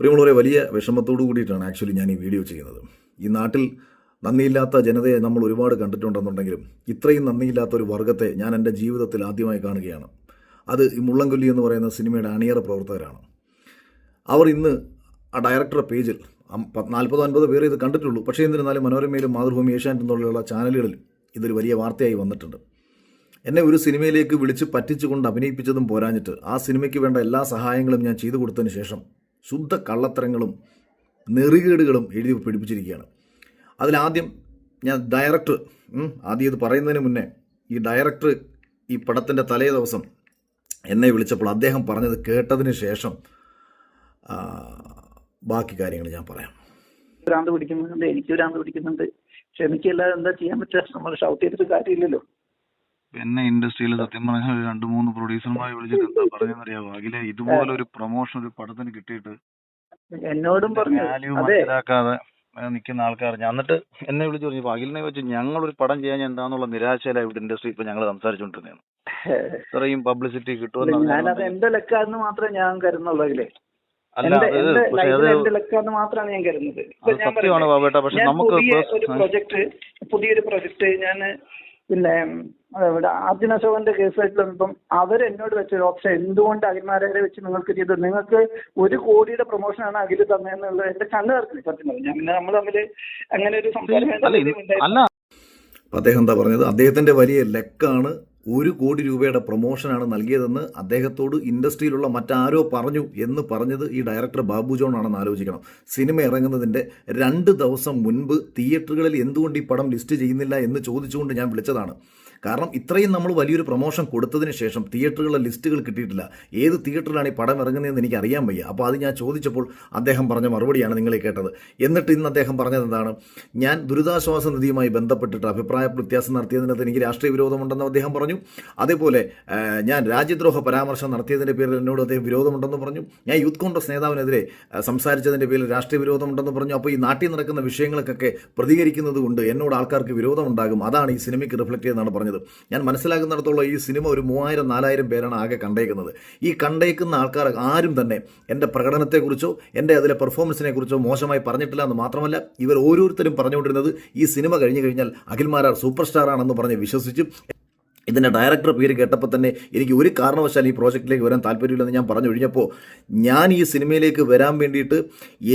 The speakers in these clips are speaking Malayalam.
പ്രിയമുള്ളവരെ വലിയ വിഷമത്തോടു കൂടിയിട്ടാണ് ആക്ച്വലി ഞാൻ ഈ വീഡിയോ ചെയ്യുന്നത്. ഈ നാട്ടിൽ നന്ദിയില്ലാത്ത ജനതയെ നമ്മൾ ഒരുപാട് കണ്ടിട്ടുണ്ടെന്നുണ്ടെങ്കിലും ഇത്രയും നന്ദിയില്ലാത്ത ഒരു വർഗത്തെ ഞാൻ എന്റെ ജീവിതത്തിൽ ആദ്യമായി കാണുകയാണ്. അത് ഈ മുള്ളംകൊല്ലി എന്ന് പറയുന്ന സിനിമയുടെ അണിയറ പ്രവർത്തകരാണ്. അവർ ഇന്ന് ആ ഡയറക്ടറുടെ പേജിൽ നാൽപ്പത് അൻപത് പേര് ഇത് കണ്ടിട്ടുള്ളൂ. പക്ഷേ എന്നിരുന്നാലും മനോരമയിലും മാതൃഭൂമി ഏഷ്യാനെറ്റ് എന്നുള്ള ചാനലുകളിൽ ഇതൊരു വലിയ വാർത്തയായി വന്നിട്ടുണ്ട്. എന്നെ ഒരു സിനിമയിലേക്ക് വിളിച്ച് പറ്റിച്ചുകൊണ്ട് അഭിനയിപ്പിച്ചതും പോരാഞ്ഞിട്ട് ആ സിനിമയ്ക്ക് വേണ്ട എല്ലാ സഹായങ്ങളും ഞാൻ ചെയ്തു കൊടുത്തതിന് ശേഷം ശുദ്ധ കള്ളത്തരങ്ങളും നെറികേടുകളും എഴുതി പിടിപ്പിച്ചിരിക്കുകയാണ്. അതിലാദ്യം ഞാൻ ഡയറക്ടർ ആദ്യം ഇത് പറയുന്നതിന് മുന്നേ ഈ ഡയറക്ടർ ഈ പടത്തിന്റെ തലേ ദിവസം എന്നെ വിളിച്ചപ്പോൾ അദ്ദേഹം പറഞ്ഞത് കേട്ടതിന് ശേഷം ബാക്കി കാര്യങ്ങൾ ഞാൻ പറയാം. ഭ്രാന്ത് പിടിക്കുന്നുണ്ട് എനിക്ക് ഭ്രാന്ത് പിടിക്കുന്നുണ്ട്. ക്ഷമിക്കല്ലാതെ എന്താ ചെയ്യാൻ പറ്റുക? നമ്മൾ ഷൗട്ട് ചെയ്തിട്ട് കാര്യമില്ലല്ലോ. എന്നെ ഇൻഡസ്ട്രിയിൽ സത്യം പറഞ്ഞാൽ ഒരു രണ്ട് മൂന്ന് പ്രൊഡ്യൂസർമാരെ വിളിച്ചിട്ട് എന്താ പറഞ്ഞെന്നറിയാവോ? അഖിലെ ഇതുപോലെ ഒരു പ്രൊമോഷൻ ഒരു പടത്തിന് കിട്ടിയിട്ട് എന്നോടും പറഞ്ഞു. വാല്യൂ അതെ. മനസ്സിലാക്കാതെ ഏഹ് നിൽക്കുന്ന ഞാൻ എന്നിട്ട് എന്നെ വിളിച്ചു പറഞ്ഞു അഖിലിനെ വെച്ച് ഞങ്ങൾ ഒരു പടം ചെയ്യാൻ എന്താന്നുള്ള നിരാശയിലാണ് ഇവിടെ ഇൻഡസ്ട്രി ഇപ്പൊ ഞങ്ങൾ സംസാരിച്ചുകൊണ്ടിരുന്നത് ഇത്രയും പബ്ലിസിറ്റി കിട്ടുമെന്ന് ഞാനത് അറിഞ്ഞാൽ എന്റെ ലക്കാന്ന് മാത്രമേ ഞാൻ കരുതുന്നുള്ളൂ അഖിലേ. അല്ല എന്റെ അത് എന്റെ പക്ഷെ അത് എന്റെ ലക്കാന്ന് മാത്രമാണ് ഞാൻ കരുതുന്നത്. ഇപ്പൊ അത് ഞാൻ സത്യമാണ് പറയട്ടെ, ബാബേട്ട പക്ഷെ ഞാൻ നമുക്ക് പുതിയ പേഴ്സ്- ഒരു പ്രൊജക്ട് പുതിയൊരു പ്രൊജക്ട് ഞാൻ പിന്നെ ഇവിടെ അർജുന അശോകന്റെ കേസായിട്ടുള്ള ഇപ്പം അവർ എന്നോട് വെച്ച ഓപ്ഷൻ എന്തുകൊണ്ട് അഖിൽമാരെ വെച്ച് നിങ്ങൾക്ക് ചെയ്തു നിങ്ങൾക്ക് ഒരു കോടിയുടെ പ്രൊമോഷനാണ് അഖിൽ തന്നതെന്നുള്ളത് എന്റെ കണ്ണ് തരത്തിൽ സത്യം പറഞ്ഞു ഞാൻ പിന്നെ നമ്മൾ തമ്മിൽ അങ്ങനെ ഒരു സംസാരം അല്ല അദ്ദേഹം എന്താ പറഞ്ഞത്? അദ്ദേഹത്തിന്റെ വലിയ ലക്കാണ് ഒരു കോടി രൂപയുടെ പ്രൊമോഷനാണ് നൽകിയതെന്ന് അദ്ദേഹത്തോട് ഇൻഡസ്ട്രിയിലുള്ള മറ്റാരോ പറഞ്ഞു എന്ന് പറഞ്ഞത് ഈ ഡയറക്ടർ ബാബു ജോൺ ആണെന്ന് ആലോചിക്കണം. സിനിമ ഇറങ്ങുന്നതിന്റെ രണ്ട് ദിവസം മുൻപ് തിയേറ്ററുകളിൽ എന്തുകൊണ്ട് ഈ പടം ലിസ്റ്റ് ചെയ്യുന്നില്ല എന്ന് ചോദിച്ചുകൊണ്ട് ഞാൻ വിളിച്ചതാണ്. കാരണം ഇത്രയും നമ്മൾ വലിയൊരു പ്രൊമോഷൻ കൊടുത്തതിന് ശേഷം തിയേറ്ററുകളിലെ ലിസ്റ്റുകൾ കിട്ടിയിട്ടില്ല. ഏത് തിയേറ്ററിലാണ് ഈ പടം ഇറങ്ങുന്നതെന്ന് എനിക്ക് അറിയാൻ വയ്യ. അപ്പോൾ അത് ഞാൻ ചോദിച്ചപ്പോൾ അദ്ദേഹം പറഞ്ഞ മറുപടിയാണ് നിങ്ങളെ കേട്ടത്. എന്നിട്ട് ഇന്ന് അദ്ദേഹം പറഞ്ഞത് എന്താണ്? ഞാൻ ദുരിതാശ്വാസ നിധിയുമായി ബന്ധപ്പെട്ടിട്ട് അഭിപ്രായ വ്യത്യാസം നടത്തിയതിനകത്ത് എനിക്ക് രാഷ്ട്രീയ വിരോധമുണ്ടെന്ന് അദ്ദേഹം പറഞ്ഞു. അതേപോലെ ഞാൻ രാജ്യദ്രോഹ പരാമർശം നടത്തിയതിന്റെ പേരിൽ എന്നോട് അദ്ദേഹം വിരോധമുണ്ടെന്ന് പറഞ്ഞു. ഞാൻ യൂത്ത് കോൺഗ്രസ് നേതാവിനെതിരെ സംസാരിച്ചതിന്റെ പേരിൽ രാഷ്ട്രീയ വിരോധമുണ്ടെന്ന് പറഞ്ഞു. അപ്പോൾ ഈ നാട്ടിൽ നടക്കുന്ന വിഷയങ്ങൾക്കൊക്കെ പ്രതികരിക്കുന്നത് കൊണ്ട് എന്നോട് ആൾക്കാർക്ക് വിരോധമുണ്ടാകും. അതാണ് ഈ സിനിമയ്ക്ക് റിഫ്ലക്റ്റ് ചെയ്തെന്നാണ് പറഞ്ഞത്. ഞാൻ മനസ്സിലാക്കുന്നിടത്തോളം ഈ സിനിമ ഒരു മൂവായിരം നാലായിരം പേരാണ് ആകെ കണ്ടേക്കുന്നത്. ഈ കണ്ടേക്കുന്ന ആൾക്കാർ ആരും തന്നെ എന്റെ പ്രകടനത്തെക്കുറിച്ചോ എന്റെ അതിലെ പെർഫോമൻസിനെ കുറിച്ചോ മോശമായി പറഞ്ഞിട്ടില്ല എന്ന് മാത്രമല്ല ഇവർ ഓരോരുത്തരും പറഞ്ഞുകൊണ്ടിരുന്നത് ഈ സിനിമ കഴിഞ്ഞു കഴിഞ്ഞാൽ അഖിൽമാരാർ സൂപ്പർ സ്റ്റാറാണെന്ന് പറഞ്ഞ് വിശ്വസിച്ചു ഇതിന്റെ ഡയറക്ടർ പേര് കേട്ടപ്പോൾ തന്നെ എനിക്ക് ഒരു കാരണവശാൽ ഈ പ്രോജക്റ്റിലേക്ക് വരാൻ താല്പര്യമില്ലെന്ന് ഞാൻ പറഞ്ഞു കഴിഞ്ഞപ്പോൾ ഞാൻ ഈ സിനിമയിലേക്ക് വരാൻ വേണ്ടിയിട്ട്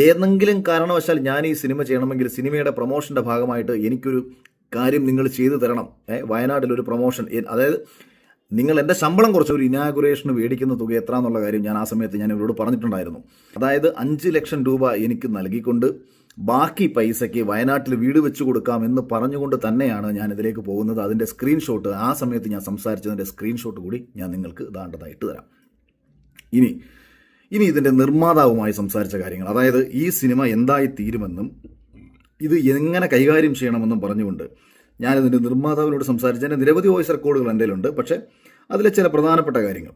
ഏതെങ്കിലും കാരണവശാൽ ഞാൻ ഈ സിനിമ ചെയ്യണമെങ്കിൽ സിനിമയുടെ പ്രൊമോഷന്റെ ഭാഗമായിട്ട് എനിക്കൊരു കാര്യം നിങ്ങൾ ചെയ്തു തരണം. വയനാട്ടിലൊരു പ്രൊമോഷൻ അതായത് നിങ്ങൾ എന്റെ ശമ്പളം കുറച്ച് ഒരു ഇനാഗുറേഷന് മേടിക്കുന്ന തുക എത്ര എന്നുള്ള കാര്യം ഞാൻ ആ സമയത്ത് ഞാൻ ഇവരോട് പറഞ്ഞിട്ടുണ്ടായിരുന്നു. അതായത് അഞ്ച് ലക്ഷം രൂപ എനിക്ക് നൽകിക്കൊണ്ട് ബാക്കി പൈസയ്ക്ക് വയനാട്ടിൽ വീട് വെച്ച് കൊടുക്കാം എന്ന് പറഞ്ഞുകൊണ്ട് തന്നെയാണ് ഞാൻ ഇതിലേക്ക് പോകുന്നത്. അതിന്റെ സ്ക്രീൻഷോട്ട് ആ സമയത്ത് ഞാൻ സംസാരിച്ചതിന്റെ സ്ക്രീൻഷോട്ട് കൂടി ഞാൻ നിങ്ങൾക്ക് ഇതാണ്ടതായിട്ട് തരാം. ഇനി ഇനി ഇതിന്റെ നിർമ്മാതാവുമായി സംസാരിച്ച കാര്യങ്ങൾ. അതായത് ഈ സിനിമ എന്തായി തീരുമെന്നും ഇത് എങ്ങനെ കൈകാര്യം ചെയ്യണമെന്നും പറഞ്ഞുകൊണ്ട് ഞാനിതിന്റെ നിർമ്മാതാവിനോട് സംസാരിച്ചതിന്റെ നിരവധി വോയിസ് റെക്കോർഡുകൾ എന്റെ ഉണ്ട് പക്ഷേ അതിലെ ചില പ്രധാനപ്പെട്ട കാര്യങ്ങൾ?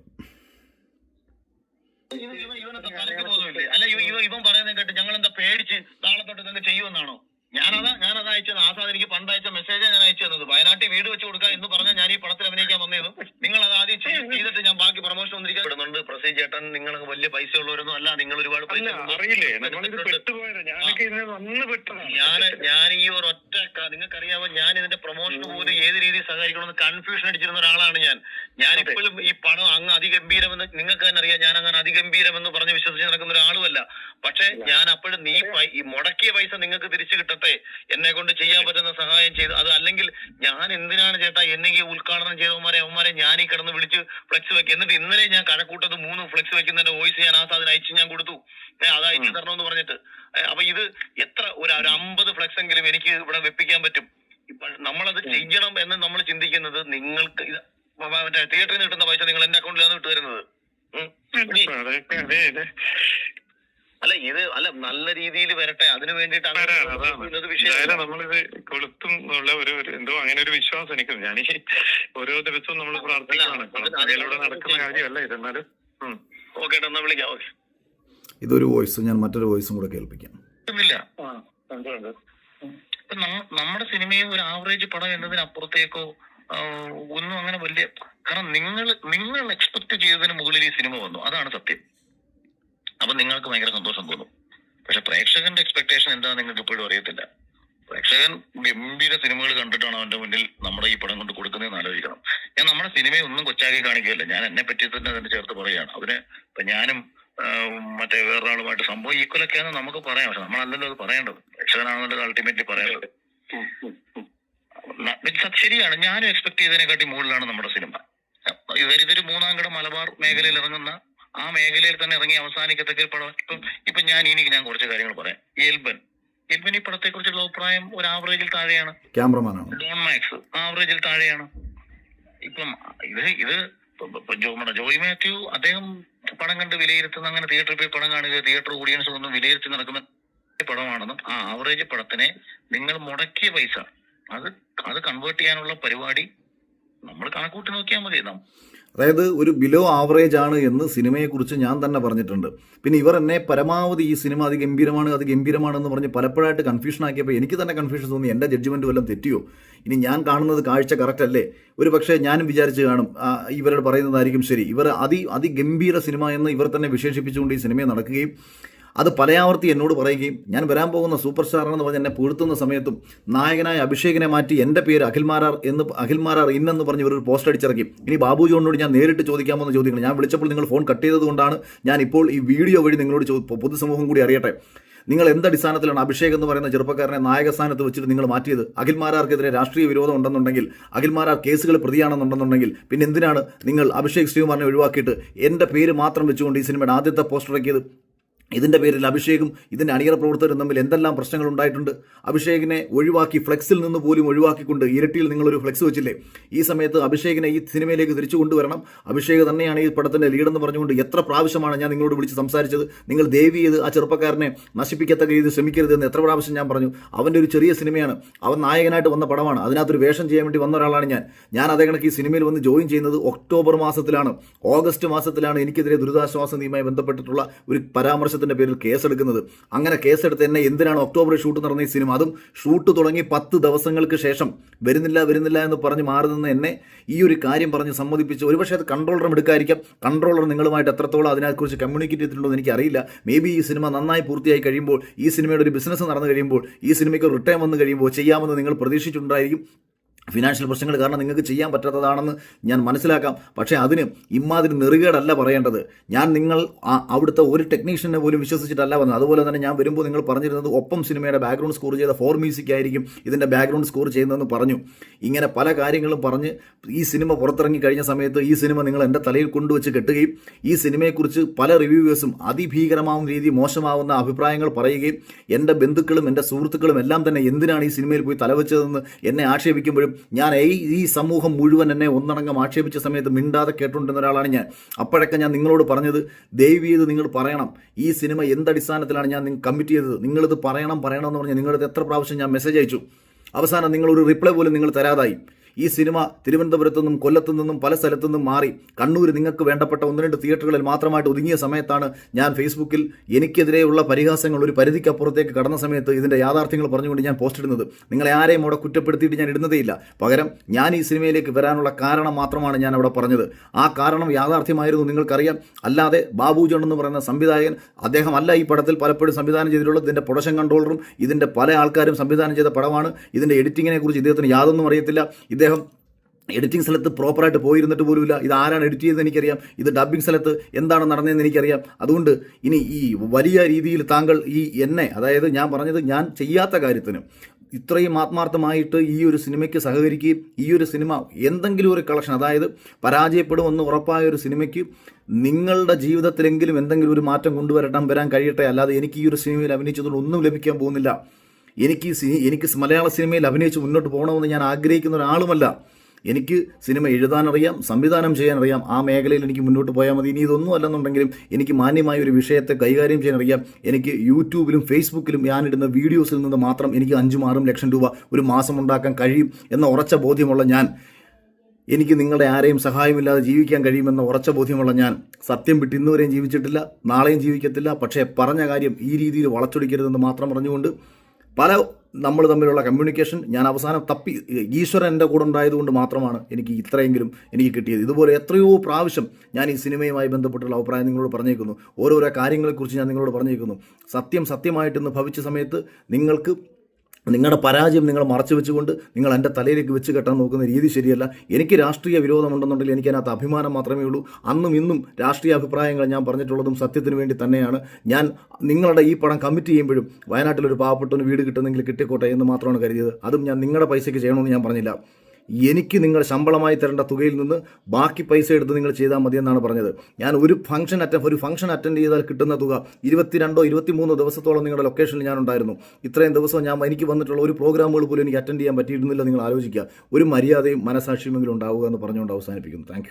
അല്ല ഇവ ഇവ ഇവൻ പറയുന്നത് കേട്ട് ഞങ്ങൾ എന്താ പേടിച്ച് നാളെ തൊട്ട് തന്നെ ചെയ്യുമെന്നാണോ? ഞാനതാ ഞാനത് അയച്ചത്. ആസാദ് എനിക്ക് പണ്ട് അയച്ച മെസ്സേജ് ഞാൻ അയച്ചു തന്നത്. വയനാട്ടിൽ വീട് വെച്ച് കൊടുക്കുക എന്ന് പറഞ്ഞാൽ ഞാൻ ഈ പടത്തിൽ അഭിനയിക്കാൻ വന്നതും നിങ്ങൾ അത് ആദ്യം ചെയ്ത് ചെയ്തിട്ട് ഞാൻ ബാക്കി പ്രൊമോഷൻ ഒന്നിരിക്കാൻ പ്രസീ ചേട്ടൻ നിങ്ങൾ വലിയ പൈസ ഉള്ളവരൊന്നും അല്ല. നിങ്ങൾ ഒരുപാട് പൈസ അറിയില്ലേ? ഞാൻ ഞാൻ ഈ ഒരു ഒറ്റ നിങ്ങൾക്കറിയാമോ ഞാൻ ഇതിന്റെ പ്രൊമോഷൻ പോലും ഏത് രീതിയിൽ സഹകരിക്കണമെന്ന് കൺഫ്യൂഷൻ അടിച്ചിരുന്ന ഒരാളാണ് ഞാൻ. ഞാൻ ഇപ്പോഴും ഈ പണം അങ്ങ് അതിഗംഭീരമെന്ന് നിങ്ങൾക്ക് തന്നെ അറിയാം. ഞാൻ അങ്ങനെ അതിഗംഭീരമെന്ന് പറഞ്ഞ് വിശ്വസിച്ച് നടക്കുന്ന ഒരാളുമല്ല. പക്ഷെ ഞാൻ അപ്പോഴും നീ ഈ മുടക്കിയ പൈസ നിങ്ങൾക്ക് തിരിച്ചു കിട്ടട്ടെ. എന്നെ കൊണ്ട് ചെയ്യാൻ പറ്റുന്ന സഹായം ചെയ്ത് അത് അല്ലെങ്കിൽ ഞാൻ എന്തിനാണ് ചേട്ടാ എന്നെ ഈ ഉദ്ഘാടനം ചെയ്തവന്മാരെ അവന്മാരെ ഞാൻ ഈ കിടന്ന് വിളിച്ച് ഫ്ലെക്സ് വെക്കും. എന്നിട്ട് ഇന്നലെ ഞാൻ കഴക്കൂട്ടത് മൂന്ന് ഫ്ലെക്സ് വെക്കുന്നതിന്റെ വോയിസ് ഞാൻ ആ സാധനം അയച്ച് ഞാൻ കൊടുത്തു. അത് അയച്ചു തരണമെന്ന് പറഞ്ഞിട്ട്. അപ്പൊ ഇത് എത്ര ഒരു ഒരു അമ്പത് ഫ്ലെക്സ് എങ്കിലും എനിക്ക് ഇവിടെ വെപ്പിക്കാൻ പറ്റും. ഇപ്പൊ നമ്മളത് ചെയ്യണം എന്ന് നമ്മൾ ചിന്തിക്കുന്നത് നിങ്ങൾക്ക് മറ്റേ തിയേറ്ററിൽ നിന്ന് കിട്ടുന്ന പൈസ നിങ്ങൾ എന്റെ അക്കൗണ്ടിലാണ് വിട്ടു തരുന്നത് അല്ല ഇത് അല്ല നല്ല രീതിയിൽ വരട്ടെ അതിനു വേണ്ടിയിട്ടാണ് നമ്മളിത് കൊളുത്തും ഉള്ള ഒരു എന്തോ അങ്ങനെ ഒരു വിശ്വാസം എനിക്ക്. ഞാൻ ഈ ഓരോ ദിവസവും നമ്മൾ പ്രാർത്ഥിക്കുകയാണ്. അതിലൂടെ നടക്കുന്ന കാര്യമല്ല ഇത് എന്നാലും. ഓക്കെ എന്നാ വിളിക്കാം ഓക്കെ. ഇതൊരു വോയിസ് ഞാൻ മറ്റൊരു വോയിസും കൂടെ കേൾപ്പിക്കാം. നമ്മുടെ സിനിമയും ഒരു ആവറേജ് പടം എന്നതിനപ്പുറത്തേക്കോ ഒന്നും അങ്ങനെ വലിയ കാരണം നിങ്ങൾ നിങ്ങൾ എക്സ്പെക്ട് ചെയ്തതിന് മുകളിൽ ഈ സിനിമ വന്നു. അതാണ് സത്യം. അപ്പൊ നിങ്ങൾക്ക് ഭയങ്കര സന്തോഷം തോന്നും. പക്ഷെ പ്രേക്ഷകന്റെ എക്സ്പെക്ടേഷൻ എന്താണെന്ന് നിങ്ങൾക്ക് ഇപ്പോഴും അറിയത്തില്ല. പ്രേക്ഷകൻ ഗംഭീര സിനിമകൾ കണ്ടിട്ടാണ് അവന്റെ മുന്നിൽ നമ്മുടെ ഈ പടം കൊണ്ട് കൊടുക്കുന്നതെന്ന് ആലോചിക്കണം. ഞാൻ നമ്മുടെ സിനിമയെ ഒന്നും കൊച്ചാക്കി കാണിക്കുകയല്ല. ഞാൻ എന്നെ പറ്റി തന്നെ അതിന്റെ ചേർത്ത് പറയുകയാണ്. അതിന് ഇപ്പൊ ഞാനും മറ്റേ വേറൊരാളുമായിട്ട് സംഭവം ഈക്വലൊക്കെയാണ് നമുക്ക് പറയാം. പക്ഷെ നമ്മളല്ലല്ലോ അത് പറയേണ്ടത്. പ്രേക്ഷകനാണെന്നുള്ളത് അൾട്ടിമേറ്റ്ലി പറയേണ്ടത്. ശരിയാണ്. ഞാനും എക്സ്പെക്ട് ചെയ്തതിനെക്കാട്ടി മുകളിലാണ് നമ്മുടെ സിനിമ. ഇവരിതൊരു മൂന്നാം കട മലബാർ മേഖലയിൽ ഇറങ്ങുന്ന ആ മേഖലയിൽ തന്നെ ഇറങ്ങി അവസാനിക്കത്തക്ക പടം. ഇപ്പം ഇപ്പൊ ഞാൻ ഇനി ഞാൻ കുറച്ച് കാര്യങ്ങൾ പറയാം. എൽബൻ. എൽബൻ ഈ പടത്തെ കുറിച്ചുള്ള അഭിപ്രായം ഒരു ആവറേജിൽ താഴെയാണ്. ഡോൺ മാക്സ് ആവറേജിൽ താഴെയാണ്. ഇപ്പം ഇത് ഇത് ജോയി മാത്യു അദ്ദേഹം പടം കണ്ട് വിലയിരുത്തുന്ന അങ്ങനെ തിയേറ്ററിൽ പോയി പടം കാണുക തിയേറ്റർ ഓഡിയൻസ് ഒന്നും വിലയിരുത്തി നടക്കുന്ന പടമാണെന്നും ആ ആവറേജ് പടത്തിനെ നിങ്ങൾ മുടക്കിയ പൈസ. അത് അത് കൺവേർട്ട് ചെയ്യാനുള്ള പരിപാടി നമ്മൾ കണക്കൂട്ടി നോക്കിയാൽ മതി. അതായത് ഒരു ബിലോ ആവറേജ് ആണ് എന്ന് സിനിമയെക്കുറിച്ച് ഞാൻ തന്നെ പറഞ്ഞിട്ടുണ്ട്. പിന്നെ ഇവർ എന്നെ പരമാവധി ഈ സിനിമ അത് ഗംഭീരമാണ് അത് അതിഗംഭീരമാണെന്ന് പറഞ്ഞ് പലപ്പോഴായിട്ട് കൺഫ്യൂഷൻ ആക്കിയപ്പോൾ എനിക്ക് തന്നെ കൺഫ്യൂഷൻ തോന്നി. എന്റെ ജഡ്ജ്മെന്റ് വല്ലതും തെറ്റിയോ? ഇനി ഞാൻ കാണുന്നത് കാഴ്ച കറക്റ്റ് അല്ലേ? ഒരു പക്ഷേ ഞാനും വിചാരിച്ച് കാണും ഇവരോട് പറയുന്നതായിരിക്കും ശരി. ഇവർ അതി അതിഗംഭീര സിനിമ എന്ന് ഇവർ തന്നെ വിശേഷിപ്പിച്ചുകൊണ്ട് ഈ സിനിമയെ നടക്കുകയും അത് പലയാവർത്തി എന്നോട് പറയുകയും ഞാൻ വരാൻ പോകുന്ന സൂപ്പർ സ്റ്റാർ എന്ന് പറഞ്ഞ് എന്നെ പുഴുത്തുന്ന സമയത്തും നായകനായ അഭിഷേകിനെ മാറ്റി എന്റെ പേര് അഖിൽമാരാർ എന്ന് അഖിൽമാരാർ ഇന്നെന്ന് പറഞ്ഞ് ഒരു പോസ്റ്റ് അടിച്ചിറക്കി. ഇനി ബാബു ജോണിനോട് ഞാൻ നേരിട്ട് ചോദിക്കാമെന്ന് ചോദിക്കണം ഞാൻ വിളിച്ചപ്പോൾ നിങ്ങൾ ഫോൺ കട്ട് ചെയ്തതുകൊണ്ടാണ് ഞാൻ ഇപ്പോൾ ഈ വീഡിയോ വഴി നിങ്ങളോട് പൊതുസമൂഹം കൂടി അറിയട്ടെ. നിങ്ങൾ എന്തടിസ്ഥാനത്തിലാണ് അഭിഷേക് എന്ന് പറയുന്ന ചെറുപ്പക്കാരനെ നായകസ്ഥാനത്ത് വെച്ചിട്ട് നിങ്ങൾ മാറ്റിയത്? അഖിൽമാരാർക്കെതിരെ രാഷ്ട്രീയ വിരോധം ഉണ്ടെന്നുണ്ടെങ്കിൽ അഖിൽമാരാർ കേസുകൾ പ്രതിയാണെന്നുണ്ടെന്നുണ്ടെങ്കിൽ പിന്നെ എന്തിനാണ് നിങ്ങൾ അഭിഷേക് ശ്രീകുമാറിനെ ഒഴിവാക്കിയിട്ട് എന്റെ പേര് മാത്രം വെച്ചുകൊണ്ട് ഈ സിനിമയുടെ ആദ്യത്തെ പോസ്റ്റർ ഇറക്കിയത്? ഇതിന്റെ പേരിൽ അഭിഷേകും ഇതിന്റെ അണിയറ പ്രവർത്തകരും തമ്മിൽ എന്തെല്ലാം പ്രശ്നങ്ങൾ ഉണ്ടായിട്ടുണ്ട്? അഭിഷേകിനെ ഒഴിവാക്കി ഫ്ലെക്സിൽ നിന്ന് പോലും ഒഴിവാക്കിക്കൊണ്ട് ഇരട്ടിയിൽ നിങ്ങളൊരു ഫ്ലെക്സ് വെച്ചില്ലേ? ഈ സമയത്ത് അഭിഷേകിനെ ഈ സിനിമയിലേക്ക് തിരിച്ചു കൊണ്ടുവരണം. അഭിഷേക് തന്നെയാണ് ഈ പടത്തിന്റെ ലീഡെന്ന് പറഞ്ഞുകൊണ്ട് എത്ര പ്രാവശ്യമാണ് ഞാൻ നിങ്ങളോട് വിളിച്ച് സംസാരിച്ചത്? നിങ്ങൾ ദേവി ചെയ്ത് ആ ചെറുപ്പക്കാരനെ നശിപ്പിക്കത്തക്ക രീതിയിൽ ശ്രമിക്കരുതെന്ന് എത്ര പ്രാവശ്യം ഞാൻ പറഞ്ഞു. അവന്റെ ഒരു ചെറിയ സിനിമയാണ്. അവൻ നായകനായിട്ട് വന്ന പടമാണ്. അതിനകത്തൊരു വേഷം ചെയ്യാൻ വേണ്ടി വന്ന ഒരാളാണ് ഞാൻ. ഞാൻ അതേ കണക്ക് ഈ സിനിമയിൽ വന്ന് ജോയിൻ ചെയ്യുന്നത് ഒക്ടോബർ മാസത്തിലാണ്. ഓഗസ്റ്റ് മാസത്തിലാണ് എനിക്കെതിരെ ദുരിതാശ്വാസ നിയമമായി ബന്ധപ്പെട്ടിട്ടുള്ള ഒരു പരാമർശത്തിന്റെ പേരിൽ കേസെടുക്കുന്നത്. അങ്ങനെ കേസെടുത്ത് എന്നെ എന്തിനാണ് ഒക്ടോബറിൽ ഷൂട്ട് നടന്ന ഈ സിനിമ? അതും ഷൂട്ട് തുടങ്ങി പത്ത് ദിവസങ്ങൾക്ക് ശേഷം. വരുന്നില്ല വരുന്നില്ല എന്ന് പറഞ്ഞ് മാറി നിന്ന് എന്നെ ഈ ഒരു കാര്യം പറഞ്ഞ് സമ്മതിപ്പിച്ച് ഒരുപക്ഷെ അത് കൺട്രോളറും എടുക്കാതിരിക്കാം കൺട്രോളർ നിങ്ങളുമായിട്ട് എത്രത്തോളം അതിനെക്കുറിച്ച് കമ്മ്യൂണിക്കേറ്റ് ചെയ്തിട്ടുണ്ടോ എന്ന് എനിക്കറിയില്ല. മേ ബി ഈ സിനിമ നന്നായി പൂർത്തിയായി കഴിയുമ്പോൾ ഈ സിനിമയുടെ ഒരു ബിസിനസ് നടന്നു കഴിയുമ്പോൾ ഈ സിനിമയ്ക്ക് റിട്ടേൺ വന്നു കഴിയുമ്പോൾ ചെയ്യാമെന്ന് നിങ്ങൾ പ്രതീക്ഷിച്ചിട്ടുണ്ടായിരിക്കും. ഫിനാൻഷ്യൽ പ്രശ്നങ്ങൾ കാരണം നിങ്ങൾക്ക് ചെയ്യാൻ പറ്റാത്തതാണെന്ന് ഞാൻ മനസ്സിലാക്കാം. പക്ഷേ അതിന് ഇമ്മാതിരി നെറുകേടല്ല പറയേണ്ടത്. ഞാൻ നിങ്ങൾ അവിടുത്തെ ഒരു ടെക്നീഷ്യനെ പോലും വിശ്വസിച്ചിട്ടല്ല വന്നത്. അതുപോലെ തന്നെ ഞാൻ വരുമ്പോൾ നിങ്ങൾ പറഞ്ഞിരുന്നത് ഒപ്പം സിനിമയുടെ ബാക്ക്ഗ്രൗണ്ട് സ്കോർ ചെയ്ത ഫോർ മ്യൂസിക് ആയിരിക്കും ഇതിന്റെ ബാക്ക്ഗ്രൗണ്ട് സ്കോർ ചെയ്യുന്നതെന്ന് പറഞ്ഞു. ഇങ്ങനെ പല കാര്യങ്ങളും പറഞ്ഞ് ഈ സിനിമ പുറത്തിറങ്ങി കഴിഞ്ഞ സമയത്ത് ഈ സിനിമ നിങ്ങൾ എന്റെ തലയിൽ കൊണ്ടുവച്ച് കെട്ടുകയും ഈ സിനിമയെക്കുറിച്ച് പല റിവ്യൂവേഴ്സും അതിഭീകരമാവുന്ന രീതി മോശമാവുന്ന അഭിപ്രായങ്ങൾ പറയുകയും എന്റെ ബന്ധുക്കളും എന്റെ സുഹൃത്തുക്കളും എല്ലാം തന്നെ എന്തിനാണ് ഈ സിനിമയിൽ പോയി തലവെച്ചതെന്ന് എന്നെ ആക്ഷേപിക്കുമ്പോഴും ഞാൻ ഈ സമൂഹം മുഴുവൻ എന്നെ ഒന്നടങ്കം ആക്ഷേപിച്ച സമയത്ത് മിണ്ടാതെ കേട്ടുകൊണ്ടിരുന്ന ഒരാളാണ് ഞാൻ. അപ്പോഴൊക്കെ ഞാൻ നിങ്ങളോട് പറഞ്ഞത് ദയവ് ചെയ്ത് നിങ്ങൾ പറയണം. ഈ സിനിമ എന്തടിസ്ഥാനത്തിലാണ് ഞാൻ നിങ്ങൾ കമ്മിറ്റ് ചെയ്തത്? നിങ്ങളിത് പറയണം പറയണം എന്ന് നിങ്ങളത് എത്ര പ്രാവശ്യം ഞാൻ മെസ്സേജ് അയച്ചു? അവസാനം നിങ്ങളൊരു റിപ്ലൈ പോലും നിങ്ങൾ തരാതായി. ഈ സിനിമ തിരുവനന്തപുരത്തു നിന്നും കൊല്ലത്തു നിന്നും പല സ്ഥലത്തു നിന്നും മാറി കണ്ണൂർ നിങ്ങൾക്ക് വേണ്ടപ്പെട്ട ഒന്ന് രണ്ട് തിയേറ്ററുകളിൽ മാത്രമായിട്ട് ഒതുങ്ങിയ സമയത്താണ് ഞാൻ ഫേസ്ബുക്കിൽ എനിക്കെതിരെയുള്ള പരിഹാസങ്ങൾ ഒരു പരിധിക്കപ്പുറത്തേക്ക് കടന്ന സമയത്ത് ഇതിന്റെ യാഥാർത്ഥ്യങ്ങൾ പറഞ്ഞുകൊണ്ട് ഞാൻ പോസ്റ്റ് ഇടുന്നത്. നിങ്ങളെ ആരെയും അവിടെ കുറ്റപ്പെടുത്തിയിട്ട് ഞാൻ ഇടുന്നതേയില്ല. പകരം ഞാൻ ഈ സിനിമയിലേക്ക് വരാനുള്ള കാരണം മാത്രമാണ് ഞാൻ അവിടെ പറഞ്ഞത്. ആ കാരണം യാഥാർത്ഥ്യമായിരുന്നു നിങ്ങൾക്കറിയാം. അല്ലാതെ ബാബുജൻ എന്ന് പറയുന്ന സംവിധായകൻ അദ്ദേഹം അല്ല ഈ പടത്തിൽ പലപ്പോഴും സംവിധാനം ചെയ്തിട്ടുള്ളത്. ഇതിന്റെ പ്രൊഡക്ഷൻ കൺട്രോളറും ഇതിന്റെ പല ആൾക്കാരും സംവിധാനം ചെയ്ത പടമാണ്. ഇതിന്റെ എഡിറ്റിങ്ങിനെ കുറിച്ച് ഇദ്ദേഹത്തിന് യാതൊന്നും അറിയത്തില്ല. ഇദ്ദേഹം എഡിറ്റിംഗ് സ്ഥലത്ത് പ്രോപ്പറായിട്ട് പോയിരുന്നിട്ട് പോലുമില്ല. ഇത് ആരാണ് എഡിറ്റ് ചെയ്തത് എനിക്കറിയാം. ഇത് ഡബ്ബിംഗ് സ്ഥലത്ത് എന്താണ് നടന്നതെന്ന് എനിക്കറിയാം. അതുകൊണ്ട് ഇനി ഈ വലിയ രീതിയിൽ താങ്കൾ ഈ എന്നെ അതായത് ഞാൻ പറഞ്ഞത് ഞാൻ ചെയ്യാത്ത കാര്യത്തിന് ഇത്രയും ആത്മാർത്ഥമായിട്ട് ഈ ഒരു സിനിമയ്ക്ക് സഹകരിക്കുകയും ഈ ഒരു സിനിമ എന്തെങ്കിലും ഒരു കളക്ഷൻ അതായത് പരാജയപ്പെടുമെന്ന് ഉറപ്പായ ഒരു സിനിമയ്ക്ക് നിങ്ങളുടെ ജീവിതത്തിലെങ്കിലും എന്തെങ്കിലും ഒരു മാറ്റം കൊണ്ടുവരട്ടാൻ വരാൻ കഴിയട്ടെ. അല്ലാതെ എനിക്ക് ഈ ഒരു സിനിമയിൽ അഭിനയിച്ചതുകൊണ്ട് ഒന്നും ലഭിക്കാൻ പോകുന്നില്ല. എനിക്ക് എനിക്ക് മലയാള സിനിമയിൽ അഭിനയിച്ച് മുന്നോട്ട് പോകണമെന്ന് ഞാൻ ആഗ്രഹിക്കുന്ന ഒരാളുമല്ല. എനിക്ക് സിനിമ എഴുതാനറിയാം സംവിധാനം ചെയ്യാനറിയാം. ആ മേഖലയിൽ എനിക്ക് മുന്നോട്ട് പോയാൽ മതി. ഇനി ഇതൊന്നും അല്ലെന്നുണ്ടെങ്കിലും എനിക്ക് മാന്യമായ ഒരു വിഷയത്തെ കൈകാര്യം ചെയ്യാനറിയാം. എനിക്ക് യൂട്യൂബിലും ഫേസ്ബുക്കിലും ഞാനിടുന്ന വീഡിയോസിൽ നിന്ന് മാത്രം എനിക്ക് അഞ്ചും ആറും ലക്ഷം രൂപ ഒരു മാസം ഉണ്ടാക്കാൻ കഴിയും എന്ന ഉറച്ച ബോധ്യമുള്ള ഞാൻ എനിക്ക് നിങ്ങളുടെ ആരെയും സഹായമില്ലാതെ ജീവിക്കാൻ കഴിയുമെന്ന ഉറച്ച ബോധ്യമുള്ള ഞാൻ സത്യം വിട്ട് ഇന്നുവരെയും ജീവിച്ചിട്ടില്ല നാളെയും ജീവിക്കത്തില്ല. പക്ഷേ പറഞ്ഞ കാര്യം ഈ രീതിയിൽ വളച്ചൊടിക്കരുതെന്ന് മാത്രം പറഞ്ഞുകൊണ്ട് പല നമ്മൾ തമ്മിലുള്ള കമ്മ്യൂണിക്കേഷൻ ഞാൻ അവസാനം തപ്പി ഈശ്വരൻ എന്റെ കൂടെ ഉണ്ടായതുകൊണ്ട് മാത്രമാണ് എനിക്ക് ഇത്രയെങ്കിലും എനിക്ക് കിട്ടിയത്. ഇതുപോലെ എത്രയോ പ്രാവശ്യം ഞാൻ ഈ സിനിമയുമായി ബന്ധപ്പെട്ടുള്ള അഭിപ്രായം നിങ്ങളോട് പറഞ്ഞേക്കുന്നു. ഓരോരോ കാര്യങ്ങളെക്കുറിച്ച് ഞാൻ നിങ്ങളോട് പറഞ്ഞേക്കുന്നു. സത്യം സത്യമായിട്ടെന്ന് ഭവിച്ച സമയത്ത് നിങ്ങൾക്ക് നിങ്ങളുടെ പരാജയം നിങ്ങൾ മറച്ചു വെച്ചുകൊണ്ട് നിങ്ങൾ എന്റെ തലയിലേക്ക് വെച്ച് കെട്ടാൻ നോക്കുന്ന രീതി ശരിയല്ല. എനിക്ക് രാഷ്ട്രീയ വിരോധമുണ്ടെന്നുണ്ടെങ്കിൽ എനിക്ക് അതിനകത്ത് അഭിമാനം മാത്രമേ ഉള്ളൂ. അന്നും ഇന്നും രാഷ്ട്രീയ അഭിപ്രായങ്ങൾ ഞാൻ പറഞ്ഞിട്ടുള്ളതും സത്യത്തിന് വേണ്ടി തന്നെയാണ്. ഞാൻ നിങ്ങളുടെ ഈ പടം കമ്മിറ്റ് ചെയ്യുമ്പോഴും വയനാട്ടിലൊരു പാവപ്പെട്ടവന് വീട് കിട്ടുന്നെങ്കിൽ കിട്ടിക്കോട്ടെ എന്ന് മാത്രമാണ് കരുതിയത്. അതും ഞാൻ നിങ്ങളുടെ പൈസയ്ക്ക് ചെയ്യണമെന്ന് ഞാൻ പറഞ്ഞില്ല. എനിക്ക് നിങ്ങൾ ശമ്പളമായി തരേണ്ട തുകയിൽ നിന്ന് ബാക്കി പൈസ എടുത്ത് നിങ്ങൾ ചെയ്താൽ മതി എന്നാണ് പറഞ്ഞത്. ഞാൻ ഒരു ഫംഗ്ഷൻ അറ്റൻഡ് ഒരു ഫംഗ്ഷൻ അറ്റൻഡ് ചെയ്താൽ കിട്ടുന്ന തുക ഇരുപത്തിരണ്ടോ ഇരുപത്തിമൂന്നോ ദിവസത്തോളം നിങ്ങളുടെ ലൊക്കേഷനിൽ ഞാൻ ഉണ്ടായിരുന്നു ഇത്രയും ദിവസം ഞാൻ എനിക്ക് വന്നിട്ടുള്ള ഒരു പ്രോഗ്രാമുകൾ പോലും എനിക്ക് അറ്റൻഡ് ചെയ്യാൻ പറ്റിയിരുന്നില്ല നിങ്ങൾ ആലോചിക്കുക. ഒരു മര്യാദയും മനസാക്ഷ്യമെങ്കിലും ഉണ്ടാവുക എന്ന് പറഞ്ഞുകൊണ്ട് അവസാനിപ്പിക്കുന്നു. താങ്ക്